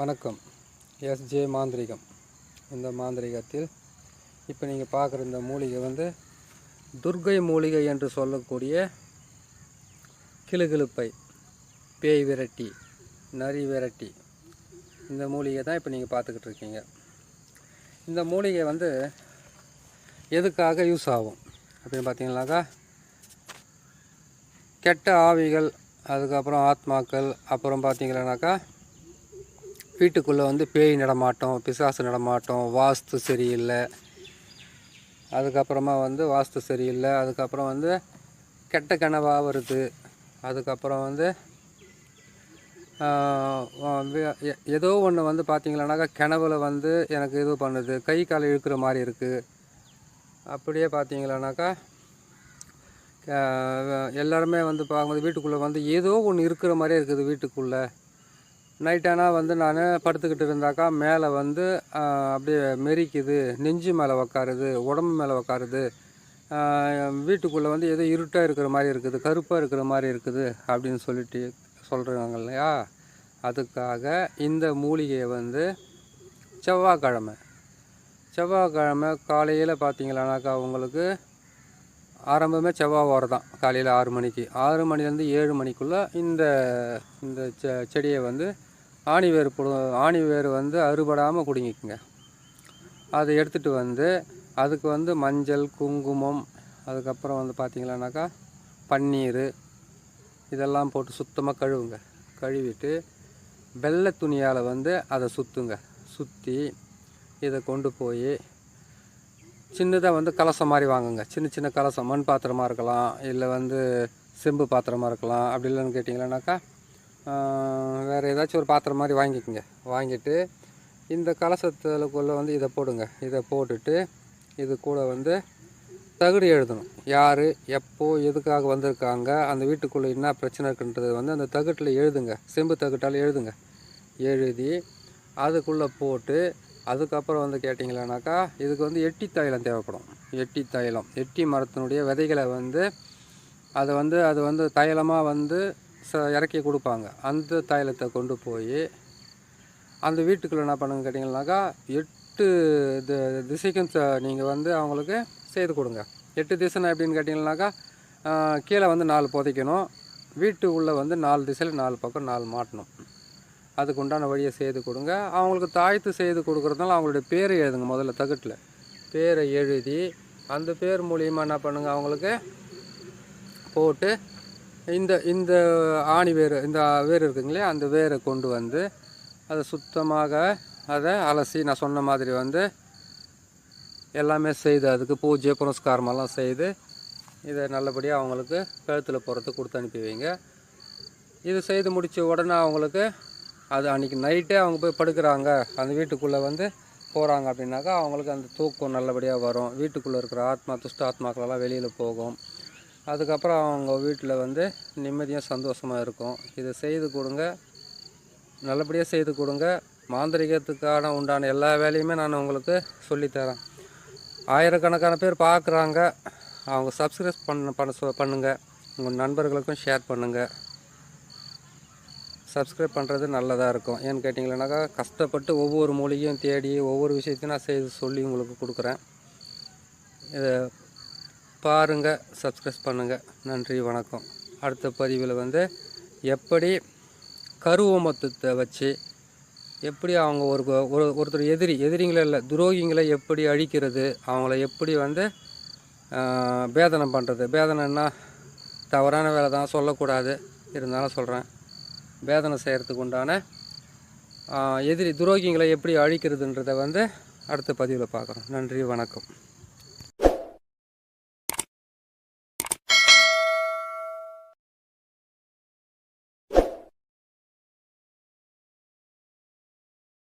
வணக்கம். எஸ்ஜே மாந்திரிகம். இந்த மாந்திரிகத்தில் இப்போ நீங்கள் பார்க்குற இந்த மூலிகை வந்து துர்க்கை மூலிகை என்று சொல்லக்கூடிய கிளுகிழுப்பை பேய் விரட்டி நரி விரட்டி இந்த மூலிகை தான் இப்போ நீங்கள் பார்த்துக்கிட்டு இருக்கீங்க. இந்த மூலிகை வந்து எதுக்காக யூஸ் ஆகும்? அப்படின்னு பார்த்தீங்கன்னாக்கா கெட்ட ஆவிகள் அதுக்கப்புறம் ஆத்மாக்கள் அப்புறம் பார்த்தீங்கன்னாக்கா வீட்டுக்குள்ளே வந்து பேய் நடமாட்டம் பிசாசு நடமாட்டம் வாஸ்து சரியில்லை. அதுக்கப்புறமா வந்து வாஸ்து சரியில்லை. அதுக்கப்புறம் வந்து கெட்ட கனவாக வருது. அதுக்கப்புறம் வந்து எ- ஏதோ ஒன்று வந்து பார்த்திங்களானாக்கா கனவுல வந்து எனக்கு இது பண்ணுது. கை கால் இழுக்கிற மாதிரி இருக்குது அப்படியே பார்த்தீங்களானாக்கா எல்லாருமே வந்து பார்க்கும்போது வீட்டுக்குள்ளே வந்து ஏதோ ஒன்று இருக்கிற மாதிரியே இருக்குது வீட்டுக்குள்ளே. நைட் ஆனால் வந்து நான் படுத்துக்கிட்டு இருந்தாக்கா மேலே வந்து அப்படியே மெரிக்குது. நெஞ்சு மேலே உக்காருது உடம்பு மேலே உக்காருது. வீட்டுக்குள்ளே வந்து ஏதோ இருட்டாக இருக்கிற மாதிரி இருக்குது கருப்பாக இருக்கிற மாதிரி இருக்குது அப்படின்னு சொல்லிட்டு சொல்கிறாங்க இல்லையா? அதுக்காக இந்த மூலிகையை வந்து செவ்வாய்க்கிழமை செவ்வாய்க்கிழமை காலையில் பார்த்தீங்களானாக்கா உங்களுக்கு ஆரம்பமே செவ்வாய் வாரம் தான். காலையில் ஆறு மணிக்கு. ஆறு மணிலேருந்து ஏழு மணிக்குள்ளே இந்த இந்த செ செடியை வந்து ஆணி வேர் புடு ஆணி வேர் வந்து அறுபடாமல் குடிங்கிக்குங்க. அதை எடுத்துகிட்டு வந்து அதுக்கு வந்து மஞ்சள் குங்குமம் அதுக்கப்புறம் வந்து பார்த்திங்களானாக்கா பன்னீர் இதெல்லாம் போட்டு சுத்தமாக கழுவுங்க. கழுவிட்டு வெள்ளை துணியால் வந்து அதை சுற்றுங்க சுற்றி இதை கொண்டு போய் சின்னதாக வந்து கலசம் மாதிரி வாங்குங்க. சின்ன சின்ன கலசம் மண் பாத்திரமாக இருக்கலாம் இல்லை வந்து செம்பு பாத்திரமாக இருக்கலாம் அப்படி இல்லைன்னு கேட்டிங்களானாக்கா வேறு ஏதாச்சும் ஒரு பாத்திரம் மாதிரி வாங்கிக்கோங்க. வாங்கிட்டு இந்த கலசத்துக்குள்ளே வந்து இதை போடுங்க. இதை போட்டுட்டு இது கூட வந்து தகுடு எழுதணும். யார் எப்போ எதுக்காக வந்திருக்காங்க அந்த வீட்டுக்குள்ளே என்ன பிரச்சனை இருக்குன்றது வந்து அந்த தகுட்டில் எழுதுங்க. செம்பு தகுட்டால் எழுதுங்க. எழுதி அதுக்குள்ளே போட்டு அதுக்கப்புறம் வந்து கேட்டிங்களானாக்கா இதுக்கு வந்து எட்டி தைலம் தேவைப்படும். எட்டி தைலம். எட்டி மரத்தினுடைய விதைகளை வந்து அதை வந்து அது வந்து தைலமாக வந்து ச இறக்கி கொடுப்பாங்க. அந்த தைலத்தை கொண்டு போய் அந்த வீட்டுக்குள்ளே என்ன பண்ணுங்க கேட்டிங்கனாக்கா எட்டு தி- திசைக்கும் நீங்கள் வந்து அவங்களுக்கு செய்து கொடுங்க. எட்டு திசைனா எப்படின்னு கேட்டிங்கனாக்கா கீழே வந்து நாலு புதைக்கணும். வீட்டு உள்ளே வந்து நாலு திசையில் நாலு பக்கம் நாலு மாட்டணும். அதுக்கு உண்டான வழியை செய்து கொடுங்க. அவங்களுக்கு தாய்த்து செய்து கொடுக்குறதுனால அவங்களுடைய பேரை எழுதுங்க முதல்ல தகட்டில். பேரை எழுதி அந்த பேர் மூலியமாக என்ன பண்ணுங்கள் அவங்களுக்கு போட்டு இந்த இந்த ஆணி வேர் இந்த வேர் இருக்குங்களே அந்த வேரை கொண்டு வந்து அதை சுத்தமாக அதை அலசி நான் சொன்ன மாதிரி வந்து எல்லாமே செய்து அதுக்கு பூஜை புனஸ்காரமெல்லாம் செய்து இதை நல்லபடியாக அவங்களுக்கு கழுத்தில் போகிறதுக்கு கொடுத்து அனுப்பி வைங்க. இது செய்து முடித்த உடனே அவங்களுக்கு அது அன்றைக்கி நைட்டே அவங்க போய் படுக்கிறாங்க. அந்த வீட்டுக்குள்ளே வந்து போகிறாங்க அப்படின்னாக்கா அவங்களுக்கு அந்த தூக்கம் நல்லபடியாக வரும். வீட்டுக்குள்ளே இருக்கிற ஆத்மா துஷ்ட ஆத்மாக்களெல்லாம் வெளியில் போகும். அதுக்கப்புறம் அவங்க வீட்டில் வந்து நிம்மதியாக சந்தோஷமாக இருக்கும். இதை செய்து கொடுங்க. நல்லபடியாக செய்து கொடுங்க. மாந்திரிகத்துக்கான உண்டான எல்லா வேலையுமே நான் உங்களுக்கு சொல்லித்தரேன். ஆயிரக்கணக்கான பேர் பார்க்குறாங்க. அவங்க சப்ஸ்கிரைப் பண்ண பண்ண சொ பண்ணுங்கள் உங்கள் நண்பர்களுக்கும் ஷேர் பண்ணுங்கள் சப்ஸ்கிரைப் பண்ணுறது நல்லதாக இருக்கும். ஏன்னு கேட்டிங்கன்னாக்கா கஷ்டப்பட்டு ஒவ்வொரு மொழியும் தேடி ஒவ்வொரு விஷயத்தையும் நான் செய்து சொல்லி உங்களுக்கு கொடுக்குறேன். இதை பாருங்கள் சப்ஸ்கிரைப் பண்ணுங்கள் நன்றி வணக்கம். அடுத்த பதிவில் வந்து எப்படி கருவமத்தத்தை வச்சு எப்படி அவங்க ஒரு ஒரு ஒருத்தர் எதிரி எதிரிங்களே இல்லை துரோகிங்களை எப்படி அழிக்கிறது அவங்கள எப்படி வந்து பேதனம் பண்ணுறது பேதனம்னா தவறான வேலை தான் சொல்லக்கூடாது. இருந்தாலும் சொல்கிறேன் வேதனை செய்கிறதுக்கு உண்டான எதிரி துரோகிங்களை எப்படி அழிக்கிறதுன்றதை வந்து அடுத்த பதிவில் பார்க்குறோம். நன்றி வணக்கம்.